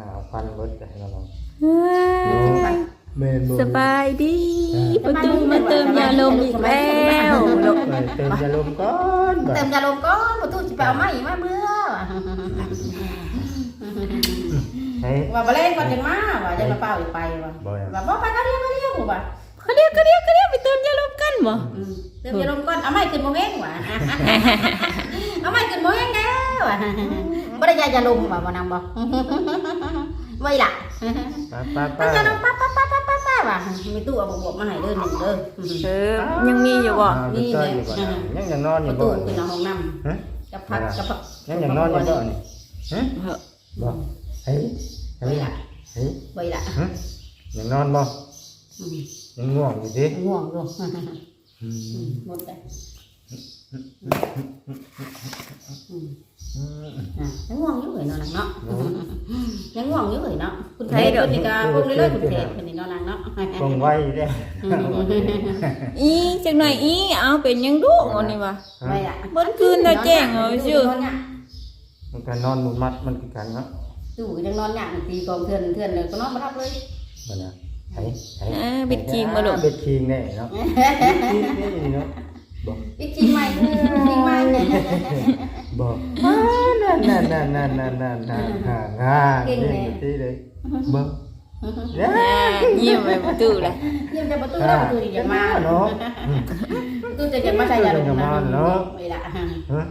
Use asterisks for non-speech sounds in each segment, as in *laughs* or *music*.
หาพันเบิดแต่เราลองเฮ้ยเมนบ่สบายดีประตูมาเติมยาลมอีกแล้วลูกเออเติมยาลมก่อนก่อนเติมยาลมก่อนประตูสิไปเอาไม้มาเมื่อเฮ้ยว่าบ่เล่นก่อนจังมาว่าจะมาเป้าอีกไปว่าบ่อยว่าบ่ไปก็เรียกก็เรียกว่าเขาเรียกเขาเรียกเขาเรียกไปเติมยาลมกันบ่อืมเติมยาลมก่อนเอาไม้ขึ้นโมเฮงว่ะเอาไม้ขึ้นโมเฮงแล้ว ว่ะบ่ได้ยายาลมว่าบ่นำบ่ไว้ล่ะป้าป้ามันป้าจะลงปั๊บปั๊บปั๊บปั๊บปั๊บปั๊บว่ะมีตู้เอาบวกมาให้เด้อหนึ่งเด้อเออยังมีอยู่บ่นี่ไงอยู่ก่อนนะยังยังนอนอปยู่ระบ่ตูคือน้องห้องน้ฮะำกับพักกับพักยังยังนอนอยู่บ่นี่ฮะเหอะบ่เฮ้ยเฮ้ไว้ยล่ะเฮ้ยไว้ล่ะฮะยังนอนบ่อืมยังง่วงอยู่ดิง่วงอยู่อืมหมดเลยอืมอืมอะ ยังง่วงอยู่เลยเนาะนางเนาะเนาะยังง่วงอยู่เลยเนาะคุณเทพคุณนี่ก็พวกนี้เลยคุณเทพคุณนี่เนาะนางเนาะคงไว้เด้อีจังหน่อยอีเอาเป็นยังดุอันนี้วะไว้ล่ะเมื่อคืนน่ะแจ้งเอาชื่อนอนเนี่ยมันก็นอนหมุนมัดมันคือกันเนาะตู้ก็ยังนอนเนี่ยตีกองเทือนเทือนเลยก็นอนมาทับเลยบ่นะเฮ้ยเฮ้ยอ่าเบ็ดคิงบ่ลูกเบ็ดคิงแน่เนาะเบ็ดคิงนี่เนาะ บ่พี่จีใหม่จีใหม่เนี่ยบอกนั่นนั่นนั่นนั่นนั่นนั่นนั่นห่างห่างนี่ที่เลยเบิ้งอ่ายิ้มไปประตูเลยเยี่ยมจะประตูแล้วประตูจะมาเนาะประตูจะจะมาใส่ยาลงนะเวลาฮะ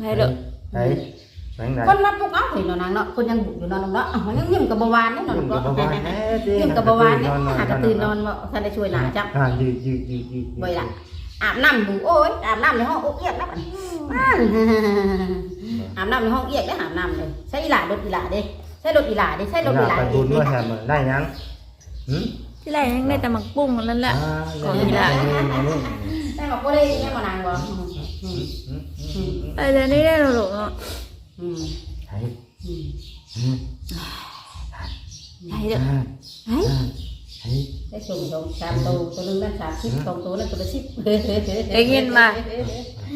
ให้ลูกไหนแบงไหนคนมาปลุกเอาเห็นนางเนาะคนยังบุกอยู่นอนเนาะมันยังยิ้มกับเบาหวานนี่นอนยิ้มเนาะกับเบาหวานแน่จริงยิ้มกับเบาหวานนี่หากระตื่นนอนว่าท่านได้ช่วยหลานจับอ่ายืดยืดยืดยืดเวลา อาบน้ำดูโอ้ยอาบน้ำในห้องเอียดแล้วอาบน้ำในห้องเอียดแล้วอาบน้ำเลยใช้อีหลารถอีหลาเด้ใช้รถอีหลาเด้ใช้รถอีหลาไปเอบุงญนี่ว่าแฮมได้ยังหืมที่แรกยังได้แต่หมักปุ้งนั่นแหละได้บอกว่าได้ยังมานานบ่ไอ้เดี๋ยวนี้ได้แล้วลูกเนาะอืมไหนให้เด้อให้ ได้ส่งสองสามตัวตัวนึงนั่นสามสิบสองตัวนั่นตัวละสิบได้ยินมา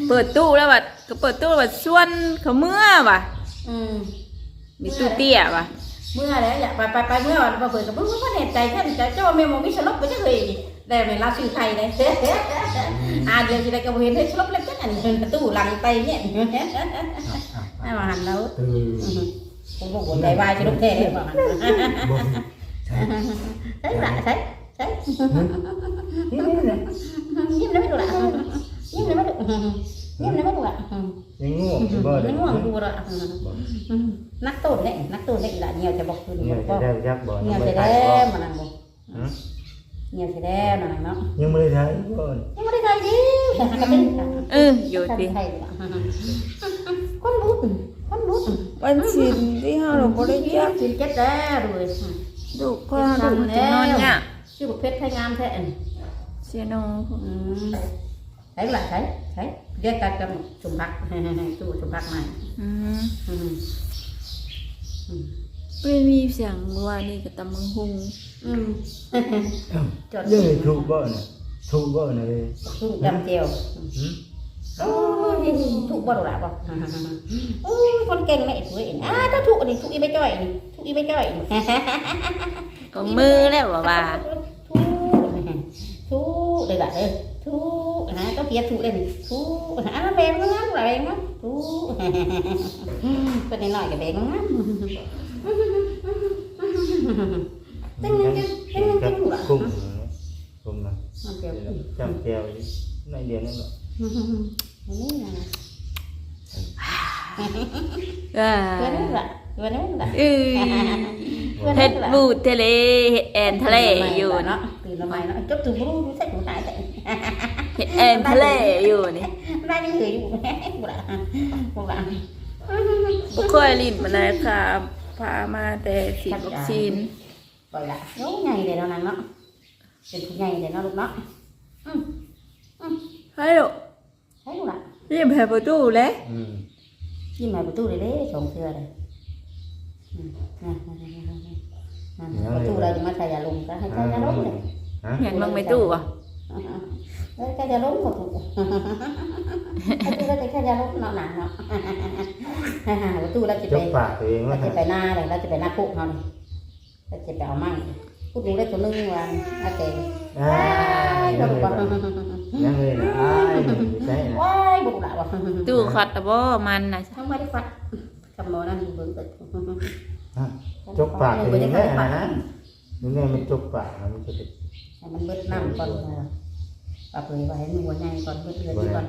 เปิดตู้แล้วบัดก็เปิดตู้บัดส่วนเขาเมื่อว่ะอืมมีตู้เตี้ยว่ะเมื่อแล้วอยากไปไปไปเมื่อวันมาเปิดกับเพื่อนเพื่อนเห็นใจแค่ใจเจ้าเมมมิชลบไปจะเคยได้เวลาซื้อไทยเลยอ่าเดี๋ยวจะได้กับเห็นให้ชลบเล็กจังอันเป็นตู้หลังไปเนี่ยให้มาหันแล้วเออผมบอกว่าใจวายจะลุกแท้เลยมาหัน บ่ใช่ละใช่ใช่นี่นี่นี่ยิ้มได้ไหมดูละยิ้มได้ไหมดูยิ้มได้ไหมดูละยังง่วงอยู่บ่ไม่ง่วงดูละนักตูนเนี่ยนักตูนเนี่ยละเงียวจะบอกคืนเนี่ย ก็ จะได้ยักบ่ เงี ยั ยว ง จะ ไม่ ได้ ได้ มานั่งบอก ฮะ เงียวจะได้มานั่งเนาะ ยังไม่ได้ใช้บ่ ยังไม่ได้ทำยิ้มแต่ก็เป็น เอออยู่ดิ ไทยคนรู้คนรู้ วันศิลที่เฮาเราบ่ได้ เยี่ เยี่ ย ย ม ม กินเจ็ดแล้วด้วย ลูกพ่อลูกจะนอนเนี่ย ชื่อบุเพชรไทยงามแท้ เสียน้อง ใช่ละใช่ใช่เรียกกันกับชุมพักตู้ชุมพักใหม่ อืม อืม ไม่มีเสียงเมื่อวานนี้ก็ตำมังหุง อืมจด ยังถูกบ่น่ะถูกบ่น่ะเลย ถูกจำเจียว หืม โอ้ยถูกบ่ดูละบ่โอ้ยคนเก่งเลยถูกเองอ่าถ้าถูกนี่ถูกอีไม่จ้อยนี่ถูกอีไม่จ้อยนี่ก็มือแล้วบ่ว่าถูกถูกเลยละเด้อถูกนะต้องเพียรถูกเลยนี่ถูกอ่าแบงงามแบงงามถูกเป็นน้อยกับแบงงามตึ้งตึ้งตึ้งตึ้งตึ้งกุ้งกุ้งนะมันเปรี้ยวจำแก้วอยู่ในเดียวนั่นแหละ นี่นะอ่าตัวนี้ละตัวนี้ละเอ้ยเฮ็ดบูดทะเลเฮ็ดแอนทะเลอยู่เนาะตื่นมาใหม่เนาะจบถึงรู้รู้สึกหัวใจแต่เฮ็ดแอนทะเลอยู่นี่ได้ยังเหลืออยู่บุระบุระบ่เคยลิ้นมาเลยค่ะพามาแต่ฉีดวัคซีนปล่อยละโอ้ใหญ่เลยเนาะนางเนาะเป็นผู้ใหญ่เลยเนาะลูกเนาะให้ลูก ใช่ลูกละยิ้มให้ประตูเลย อืมยิ้มใหม่ประตูเลยเด้สองเสื้อเลยประตูเราจะมาใส่ยาลมก็ให้ใส่ยาลมเลยฮะเห็นบ้างไหมตู้วะเอแค่จะล้มก็ถูกไอ้ที่เราจะแค่จะล้มเนาะหนังเนาะประตูเราจะจไป กปากตัวเองเราว่าจะไปหน้าเลยเราจะไปหน้าคุกเขานี่เราจะไปเอาไม้พูดนี้ได้ตัวนึงว่าอาเต็มอ่าว้ายยับุงกเล ยบ่ยังเลยนะอ้ายใช่นะว้ายบุกละว่ะตู้ขัดตะบ่มันน่ะทั้งไม่ได้ฟัดคำโมนั่นเบิ่งตึกจกปากตัวเองได้นะนะนี่เนี่ยมันจกปากมันจะเป็นมันเบิดน้ำก่อนปลาเผยไว้ให้มันหัวใหญ่ก่อนเบิดเลือดก่อน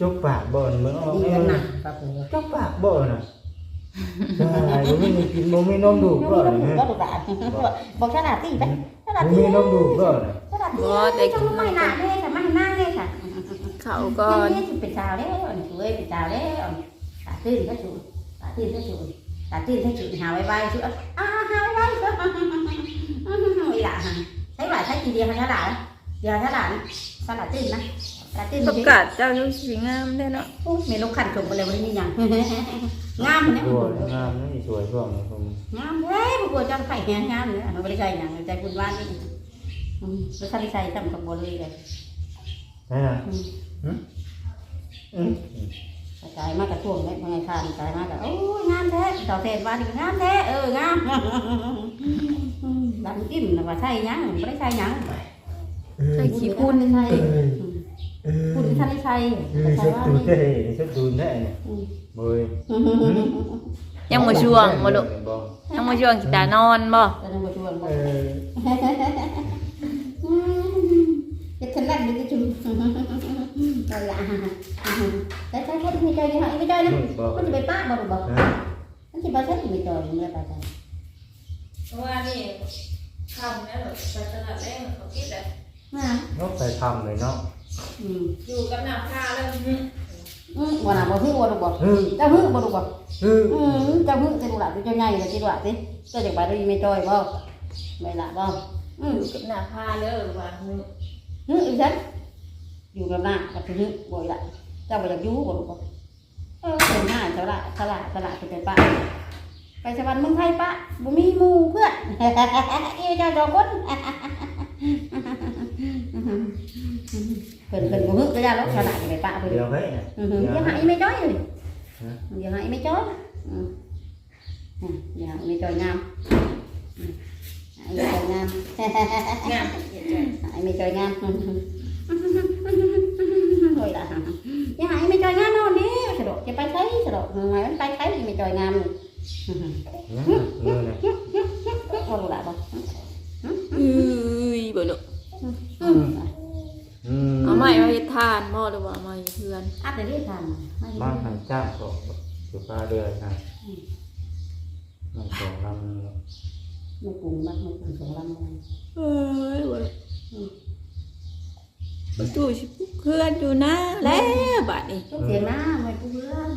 จกปากบ่อนมึงเอาดีเอกันอหนักปลาเผยจกปากบ่อนน่ะใช่บ่มีกินบ่มีนมดูดบ่อนก็ดูด่าบอกฉลาดตีไปฉลาดบ่ตีมีนมดูดบ่อนน่ะฉลาดตีจังไม่หนาเลยค่ะไม่หน้าเลยค่ะเขาก่อนนี่เป็นชาวแล้วช่วยเป็นชาวแล้วตาตื้นก็ชูตาตื้นก็ชูตาตื้นก็ชูหาไว้ไว้ชูอ่าหาไว้ไว้ก็อีหล่ะใช่ไหมใช่ทีเดียวฉลาดเดียวฉลาดฉลาดตื้นนะฉลาดตื้นประกาศเจ้าอยู่สีงามได้เนาะเมลูกขันชมไปเลยวันนี้ยังงามเนี่ยตัวงามนี่สวยกว่าผมงามเฮ้ยบุกจังไข่แห้งงามเนี่ยมันไม่ได้ใช่ยังใจคุณว่านี่แล้วท่านใส่ทำกับบัวเลยเลยใช่น่ะอืม กายมากระท่วงเนี่ยมันไงทานกายมากระโอ้ยงามแท้ต่อเทศว่าดิงามแท้เอองามดันกิ้มนะว่าใช่ยังไม่ได้ใช่ยังใส่ขี้พุ่นใช่เออคุณท่านได้ใช่เออใช่ชุดว่าดูนี่ได้ชุดดูได้เนี่ยเบยยังมาช่วงบ่ลูกยังมาช่วงกีตานอนบ่จะต้องมาชวน ใช่คนไม่ใจยังไม่ใจนะบอกมันจะไปป้าบอกบอกนะมันจะไปใช้ไม่ใจมันจะไปใช้เพราะว่านี่ทำแล้วไปตลาดแรกเขาคิดเลยมานกไปทำเลยเนาะอืมอยู่กับหน้าผ้าแล้วอืมวันน่ะบอกฮึ่งวันบอกเฮ้ยเจ้าฮึ่งบอกบอกเฮ้ยอืมเจ้าฮึ่งจะดูหลับเจ้าใหญ่เลยจะดูหลับสิเจ้าจากไปได้ไม่จอยบ่ไม่หลับบ่อืมอยู่กับหน้าผ้าเลยว่าฮึ่งอีฉันอยู่กับหน้ากับฮึ่งบ่อยละเจ้าบ่อยากอยู่บ่บอก เป็นหน้าสละสละสละเป็นป้าไปสวรรค์เมืองไทยปะบ่มีมูเพื่อนเอเจ้าดอกคนเกิดเกิดนบ่ฮึกก็ได้แล้วสละไปปะเพิ่นเดี๋ยวเฮ้ยอย่าหายไม่จ้อยเลยอย่าหายไม่จ้อยอย่าไม่จ้อยงามไม่จอยงามงามไม่จอยงามโอยล่ะย่าหายไม่จอยงามเนาะ ยนะ Ôi, đồ đã không อุ้ยบ่ลูกอืมเอาไม้มาเฮ็ดทานบ่หรือว่าเอามาเพื่อน áp để đi thằng บ้านทางจ้างของสุภาเรือนะน้องสองลำ nó cùng bắt nó cùng sổ lăm này เอ้ยบ่ ประตูชิปุกเพื่อนอยู่นะแล้วบัดนี้พวกเถียงหน้าไม่พวเพื่อน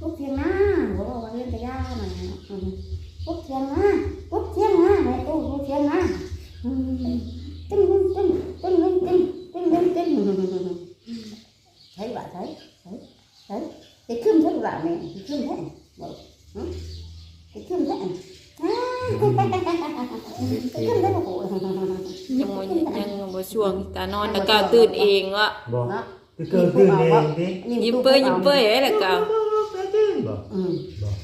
พวกเถียงหน้าบอกว่าเล่นงจะยากหน่อยกเถียงหน้าพวกเถียงหน้าไหนโอ้พวกเถียงหน้าตึ้งตึ้งตึ้งตึ้งตึ้งตึ้งตึ้งตึ้งใช่บ่ใช่ใช่ใช่ไปขึ้นใช่บ่เนี่ยขึ้นใช่ Cái cơm thế À, Cái cơm thế là của ยังบ่ยังบ่ช่วงกี ตานอนแล้วก็ตื่นเองว่าบอก Đó ที่เกิดขึ้นเองดิยิ้มเป้ยยิ้มเป้ยไว้แล้วก็บอก Ừ บอก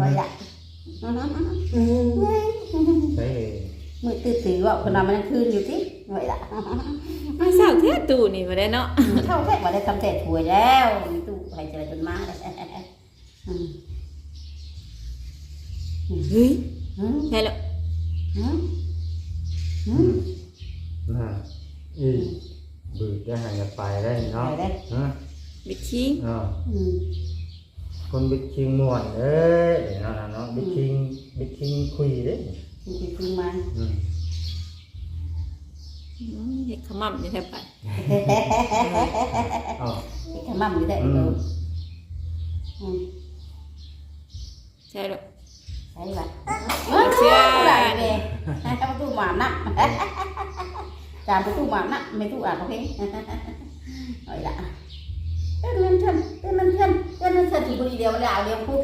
Rồi dạ ใช่มือตื่นตื่นว่าคนเรามันคืนอยู่ที่หน่วยละมาเศร้าแท้ตู้นี่บ่ได้เนาะเท่าแค่ว่าได้ทำเสร็จถวยแล้วมีตู้ใครเจอจนมาเลยอืมเฮ้ยอืมได้แล้วอืมอืม น่าอีบืดได้หายไปได้ไปเนาะได้ ฮะบิดคิงเนาะอืมคนบิ๊กคิงม่วนเอ้ยเนาะเนาะบิ๊กคิงบิ๊กคิงคุยเด้คือคือคือมาอืมอืมเฮ็ดขมั่มนี่แท้ไปอ๋อที่ขมั่มอยู่ได้อืเอมออืมใช่แล้วใช่ไหมเชื่อได้เลยให้ประตูหมานั การไปตู้หมานะไม่ตู้อ่านโอเคเอาละเต้นมันเพื่นเต้นมันเพื่นเต้นมันเพื่นถีบบรีเดียวเลยเอาเดียวคุก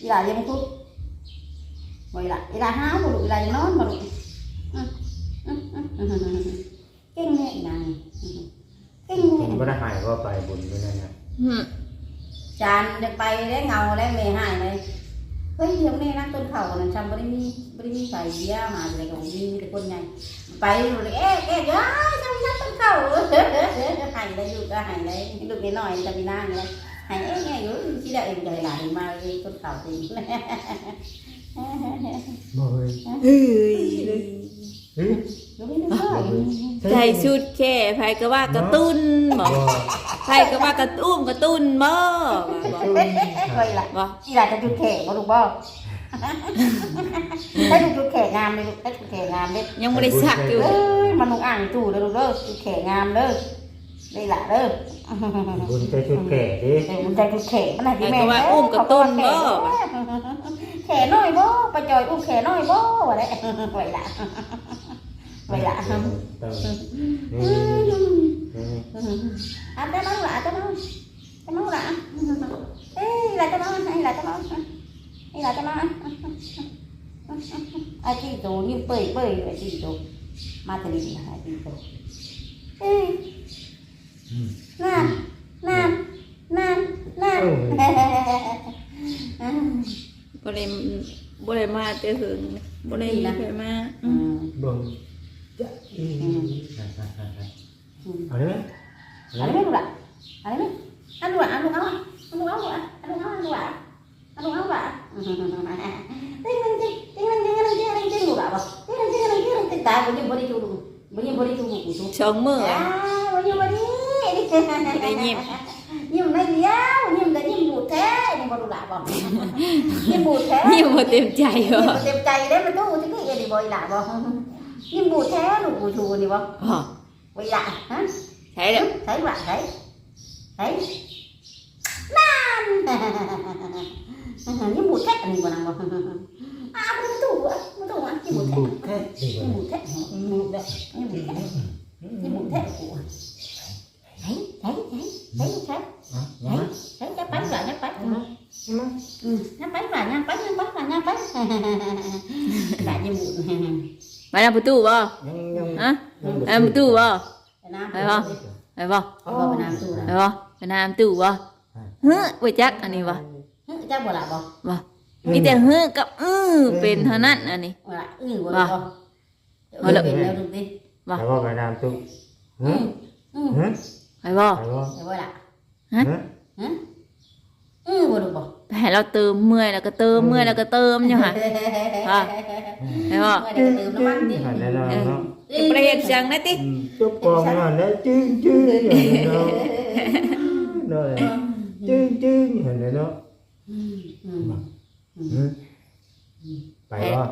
อีหลาเดียวคุกบ่อยละอีหลาห้าวบ่ลูกอีหลาจะนอนบ่ลูกเก่งแน่ไางเก่งแน่ก็ได้หายก็ไปบุญด้วยนะจานจะไปได้เงาได้เมหายเลย เฮ้ยเดี๋ยวนี้นักต้นเขานั่นจำไม่ได้มีไม่ได้มีไฟเดียวหาอะไรของมีมีแต่คนใหญ่ไปเลยเอ๊ะเอ๊ะย้ายจำนักต้นเขาหายได้อยู่ก็หายได้ลูกน้อยจะมีหน้าเลยหายเอ๊ะอยู่ที่ได้เองใจหลานมาเลยต้นเขาจริงบ่เฮ้ยเฮ้ย เฮ้ยใจสุดแค่ไผก็ว่ากระตุ้นบ่บ่ไผก็ว่ากระตุ้มกระตุ้นบ่บ่ไปละบ่อีหลานจะจุดแขกบ่ลูกบ่ให้ลูกจุดแขกงามเลยลูกให้จุดแขกงามเลยยังบ่ได้สักอยู่เอ้ยมันลงอ่างจู่เด้อลูกเด้อจุดแขกงามเด้อได้ละเด้อบุญใจชุดแก่ดิเดี๋ยวมันใจจุดแขกมันน่ะไผที่แม่ก็ว่าอุ้มกระตุ้นบ่แขกน้อยบ่ปะจอยอุ้มแขกน้อยบ่ว่าได้ไว้ละ mày lạ không? Anh cái máu lạ cái máu cái máu lạ. Ê, là cái máu hay là cái máu hay là cái máu ai chị tổ như bơi bơi vậy chị tổ mà thì đi là chị tổ nam nam nam nam. Ừ. Bữa nay bữa nay ma chơi hưởng bữa nay phải ma. Ừ. Vâng. Ada à mấy bạn? Ada mấy? Ăn đủ ăn đủ áo ăn đủ áo đủ ăn đủ áo ăn đủ áo ăn đủ áo bạn. Tinh lên tinh tinh lên tinh lên tinh lên tinh đủ bạn không? Tinh lên tinh lên tinh lên tinh tại bao nhiêu body chú đủ bao nhiêu body chú đủ của chú. Sống mơ. À bao nhiêu body. Đây nhím. Nhím này gì á? Nhím cái nhím bụt thế nhưng mà đủ lạ không? *laughs* Nhím bụt thế. Nhím mà tìm chạy rồi. Tìm chạy đấy mà tôi cũng cái gì thì bồi lạ không? *laughs* nhưng bù thế luôn bù thù gì không ờ. bị lại hả? Thấy đấy. Thấy bạn thấy thấy nan nhưng bù thế mình còn làm không à bù thù á bù thù á nhưng bù thế. bù thế bù thế. em phụ tu bò hả? Em phụ tu bò phải không? Phải không? Phải không? Phải nam tu bò hứ với chắc anh này bò chắc bò lại bò bò không เออบ่ดูบ่ให้เราเติมเมื่อยแล้วก็เติมเมื่อยแล้วก็เติมอยู่ค่ะค่ะแล้บ่เติมน้ำมันดิวเะจประเห็นเสียงนะติก็ปองหัแล้วจึ้งจึ้งเนาะเนาะจึ้งจึ้งหันแล้วไปบ่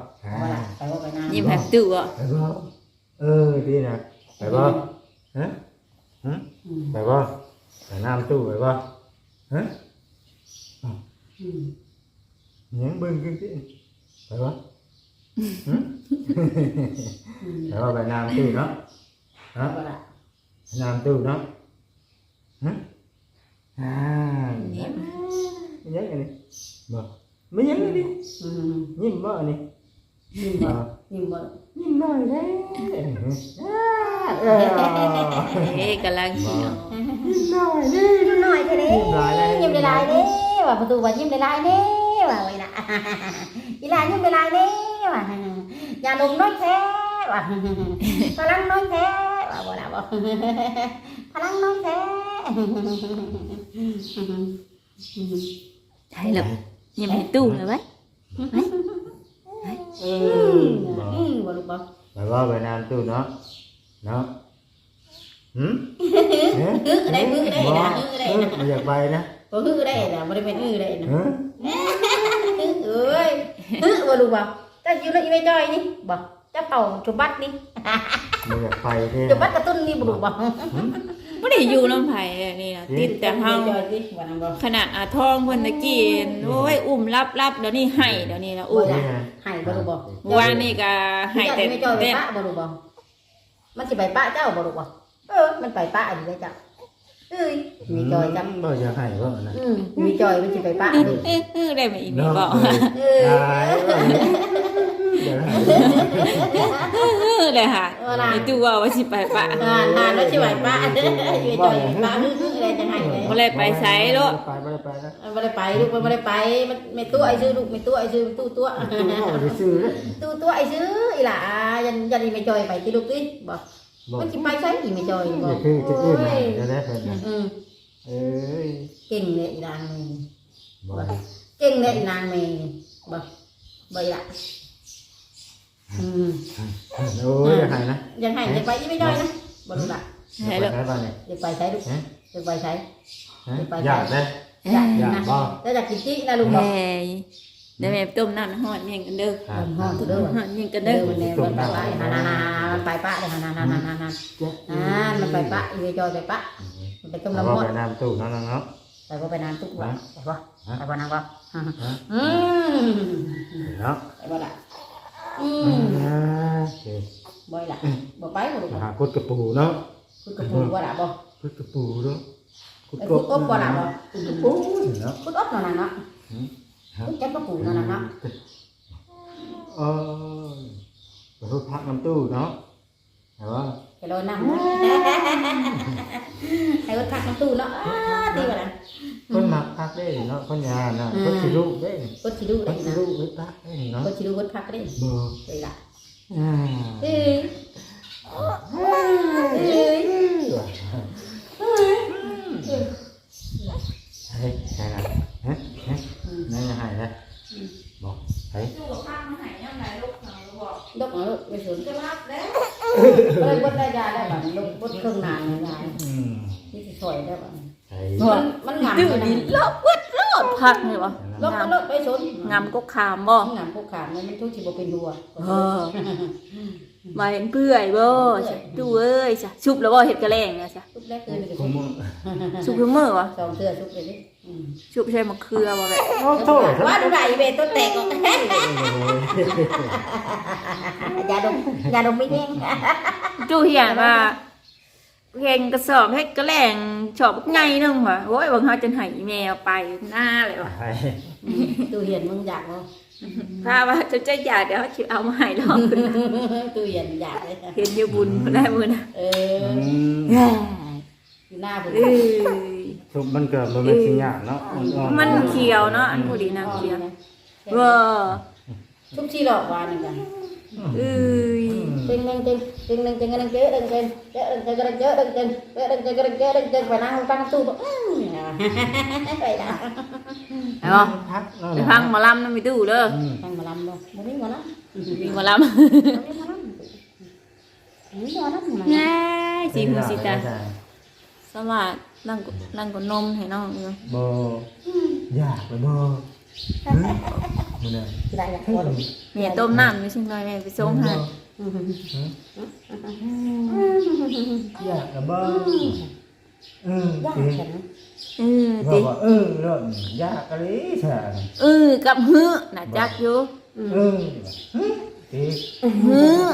ไปบ่ไปนานยิ้มแบบตื่บ่ไปบ่เออดีนะไปบ่ฮะไปบ่ไปน้ำตู้ไปบ่ฮะ những bưng cái gì phải không phải không phải làm từ đó đó làm từ đó à nhớ cái này mà mới nhớ cái đi nhìn vợ này nhìn vợ nhìn vợ nhìn vợ đấy à, ê cả làng nhìn vợ đi, nhìn vợ đi, nhìn đi vợ đấy ว่าประตูว่ายิ้มได้ลายเน่ว่าไว้ละอีลายิ้มได้ลายเน่ว่าอย่าดมน้อยแท้ว่าพลังน้อยแท้ว่าบ่ละบ่พลังน้อยแท้ใช่หรอยิ้มให้ตู้เลยไว้อืมอืมบ่ลูกบ่บ่บ่ไปนานตู้เนาะเนาะหืมเอ๊ะได้มือได้นะมือได้นะอยากไปนะ บ่ฮื้อได้น่ไม่ได้เป็นอื้อได้นะฮะเอ้ยฮื้อบ่รู้บ่ะจะอยู่ล้อีเวจ้อยนี่บอกจะเป่าจุบัดนี่ไม่อยจุบัดกระตุ้นนี่บ่รู้บ่ม่ได้อยู่น้ำไผนี่นะติดแต่เฮาขนาดอาทองเพิ่นตะกี้โอ้ยอุ้มรับๆเดี๋ยวนี้ให้เดี๋ยวนี้นะอุ้มให้บ่รู้บ่ว่านี่ก็ให้แต่เต้นบ่รู้บ่มันจะไปป้าเจ้าบ่รู้บ่เออมันไปป้าอันนี้เจ้า เอ้ยมีจอยจบ่อยากให้บ่นะำอืมมีจอยมันสิไปปะเอ๊ะดิเอ๊ะเอ๊ะได้ไหมอีกนี่เนาะบอกเออตายบ่อยากให้เลยค่ะเออน่ะไอ้ตู้ว่าว่าสิไปปะนานนานแล้วชิไหวป้าอยู่จอยป้าอะไรจะให้เลยบ่ได้ไปไสโลดไปไม่ได้ไปนะไม่ได้ไปลูกไม่ได้ไปมันไม่ตัวไอ้ซื้อลูกไม่ตัวไอ้ซื้อตู้ตัวตู้เขาไปซื้อเลยตู้ตัวไอ้ซื้ออีหล่ายันยันไม่จอยไปที่ลูกติบอก บอกมันจะไปใช่อีไม่จอยบอนี่กคือจะโอ้อื่นยจะได้เพิ่นนะอืมเอ้ยเก่งเลยอีนางเมย์บอกเก่งเลยอีนางเมย์บอกบ่อยละอืมโอ้ยหายนะยังให้ยังไปอีไม่จอยนะบ่รู้ละให้ไปลูกไหนบ้างเนี่ยยังไปใช้ลูกยังไปใช้ฮะอยากได้อยากอยากนะบ่แล้วอยากกินจี้นะลุงบอกแม่ เดี๋ยวแม่ต้มน้ำฮ้อนเมี่ยงกันเด้อครับห้องเด้อฮ้อนเมี่ยงกันเด้เด้ออมันเนี่ยมันไปปะฮานาฮามันไปปะเลยฮานาฮานาฮานาอ่ามันไปปะอีเวจอยไปปะมันไปต้มแล้วน้ำก็มันไปน้ำตู้นั่นเนาะไปก็ไปนานทุกวันไปปะไปปะนางปะฮะอืมเนาะไปปะละอืมโอเคบ่อยละบ่ไปบ่ลูกหาคุดกระปูเนาะคุณกระปูบ่ละบ่คุดกระปูเนาะคุดไอ้กคุณอบบ่ละบ่คุณกระปูเนาะคุณอบนั่นน่ะเนาะคุณจับกระปูนั่นน่ะเนาะ เออไปพูดพักน้ำตู้เนาะแต่ว่าไปลอยน้ำให้วัดพักน้ำตู้เนาะดีกว่านั้นคนหมักพักได้เนาะคนย นั่นยังไงนะบอกเฮ้ยตู้กับข้าวมันหายยามไหนลูกเขาบอกดอกเอาไปสวนจะรับแล้วก็เลยบดได้ยาได้แบบลงบดเครื่องนานเลยยายอืมนี่สิสวยได้แบบใช่มันมันงามตู้เลยนะนี่ลบวัดโลดพักนี่บ่ลบก็ลบไปสนงามก็ขามบ่งามพวกขามมันทุกที่บ่เป็นดัวเออ มาเห็นเปื่อยบ่จ้ะตู้เอ้ยจ้ะชุบแล้วบ่เฮ็ดกระแลงเนี่ยจ้ะทุกแรกเลยผมมึงชุบคือมื้อวะสองเสื้อทุกเลยดิชุบใส่มะเขือบ่แบบโอ้โหว่าดูได้เวต้นแตกออกยาดมยาดมไม่แห้งตู้เหียนว่าเฮงกระสอบเฮ็ดกระแลงชอบไงนึงว่ะโอ้ยบางเฮาจนให้แมวไปหน้าเลยว่ะไปตู้เย็นมึงอยากบ่ ถ้าว่าจะจะอยากเดี๋ยวสิเอามาให้ลองตู้เย็นอยากเลยเห็นอยู่บุญบ่ได้มื้อนะเอออืมอยู่หน้าผมเอ้ยทุบมันเกิดมันเป็นสิ่งอย่างเนาะอ่อนๆมันเขียวเนาะอันพอดีน้ำเขียวเว้าทุกที่หลอกวานี่กัน เอ้ยตึงนึงตึงตึงนึงตึงนึงเจอตึงตึงเจอตึงเจอตึงเจอตึงตึงเจอตึงเจอตึงเจอตึงตึงไปนั่งตั้งตู้บ่ ไปละเอาพักเนาะไปพังหมอลำนั่นไปตู้เด้ออืมตั้งมาลำบ่บ่มีมาลำมีหมอลบ่มีมาลำมีมาลำำนะง่ายสีหูสีตาสวัสดนั่งกนั่งกดนมให้น้องอยู่บ่อยากไปบ่ฮะมื้อนั้นได้อยากบ่แม่ต้มน้ำอยู่ชิงหน่อยแม่ไปส่งให้อยากกับบ่เออยากฉันเออว่าติว่าเออเรื่องยากอะไรใช่เออกับฮื้อน่ะจักอยู่เออติฮื้อ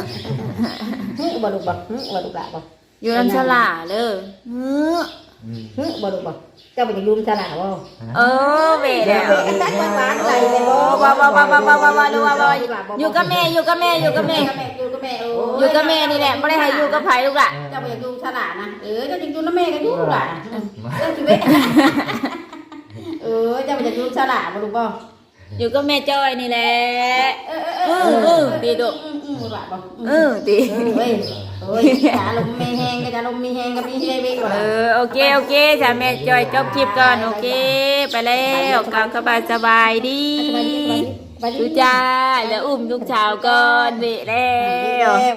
ฮึบ่ลูกบ่ฮึบ่ลูกละบ่อยู่น้ำฉลาเด้อฮื้ออืมฮึบ่ลูกบ่ เจ้าบ่จะลืมฉลาบ่เออเว้แล้วหวานใจเลยโอ้บ่บ่บ่บ่บ่บ่บ่บ่ดูว่าบ่อยู่กับแม่อยู่กับแม่อยู่กับแม่อยู่กับแม่โอ้อยู่กับแม่นี่แหละบ่ได้ให้อยู่กับไผลูกล่ะ เจ้าบ่อยากดูฉลาดนะเออเจ้าจะดูน้ำแม่ก็ดูล่ะเจ้าชีวิตเออเจ้าบ่อยากดูฉลาดบ่ลูกบ่ อยู่กับแม่จ้อยนี่แหละเออเออเออดีดุอืมอืมล่ะบ่เออดีเฮ้ยเฮ้ยอารมณ์ไม่แห้งก็อารมณ์มีแห้งก็มีแห้งไปก่อนเออโอเคโอเคจ้ะแม่จอยจบคลิปก่อนโอเค ไปแล้วกลับสบายสบายดีสบายดีสบายดีดูจ้าแล้วอุ้มลูกสาวก่อนเบะแล้ว